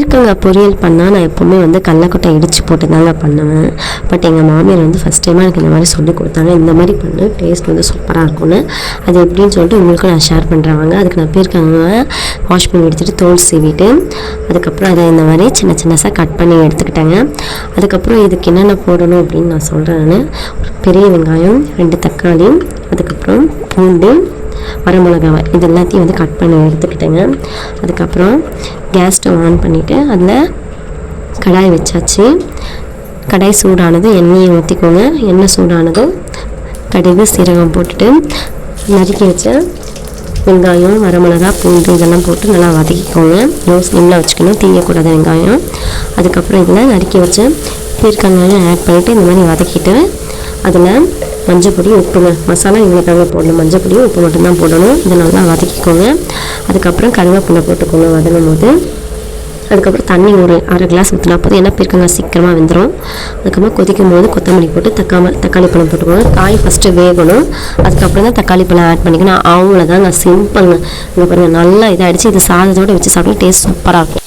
பீர்க்கங்காய் பொரியல் பண்ணால் நான் எப்போவுமே வந்து கடலக்கொட்டை இடித்து போட்டு தாங்க பண்ணுவேன். பட் எங்கள் மாமியார் வந்து ஃபஸ்ட் டைமாக எனக்கு இந்த மாதிரி சொல்லி கொடுத்தாங்க. இந்த மாதிரி பண்ணு டேஸ்ட் வந்து சூப்பராக இருக்கும்னு. அது எப்படின்னு சொல்லிட்டு உங்களுக்கும் நான் ஷேர் பண்ணுறவாங்க அதுக்கு நான் பீர்க்கங்காய் வாஷ் பண்ணி எடுத்துகிட்டு தோல் சீவிட்டு அதுக்கப்புறம் அதை இந்த மாதிரி சின்ன சின்னசாக கட் பண்ணி எடுத்துக்கிட்டேங்க. அதுக்கப்புறம் இதுக்கு என்னென்ன போடணும் அப்படின்னு நான் சொல்கிறேன் நான். ஒரு பெரிய வெங்காயம் ரெண்டு தக்காளி அதுக்கப்புறம் பூண்டு வரமிளகாவை இது எல்லாத்தையும் வந்து கட் பண்ணி எடுத்துக்கிட்டேங்க. அதுக்கப்புறம் கேஸ் ஸ்டவ் ஆன் பண்ணிவிட்டு அதில் கடாய் வச்சாச்சு. கடாய் சூடானது எண்ணெயை ஊற்றிக்கோங்க எண்ணெய் சூடானதும் கடுகு சீரகம் போட்டுட்டு நறுக்கி வச்ச வெங்காயம் வரமிளகா பூண்டு இதெல்லாம் போட்டு நல்லா வதக்கிக்கோங்க. லோ ஸ்லிம்மில் வச்சுக்கணும். தீயக்கூடாது வெங்காயம். அதுக்கப்புறம் இதில் நறுக்கி வச்ச பீர்க்கங்காயம் ஆட் பண்ணிவிட்டு இந்த மாதிரி வதக்கிட்டு அதில் மஞ்சள் பொடி உப்புங்க. மசாலா இவ்வளோக்காக போடணும். மஞ்சள் பொடியும் உப்பு மட்டும்தான் போடணும். இதை நல்லா வதக்கிக்கோங்க. அதுக்கப்புறம் கருவேப்பிலை போட்டுக்கோங்க வதங்கும் போது. அதுக்கப்புறம் தண்ணி ஒரு அரை கிளாஸ் ஊற்றினா போதும். ஏன்னா பீர்க்கங்காய் சீக்கிரமாக வெந்துடும் அதுக்கப்புறம் கொதிக்கும் போது கொத்தமல்லி போட்டு தக்காமல் தக்காளி பழம் போட்டுக்கோங்க. காய் ஃபஸ்ட்டு வேகணும். அதுக்கப்புறம் தான் தக்காளி பழம் ஆட் பண்ணிக்கணும். அவங்கள அவ்வளோதாங்க சிம்பிளுங்க இங்கே பாருங்கள் நல்லா இதாகிடுச்சு இது சாதத்தோடு வச்சு சாப்பிட்டா டேஸ்ட் சூப்பராக இருக்கும்.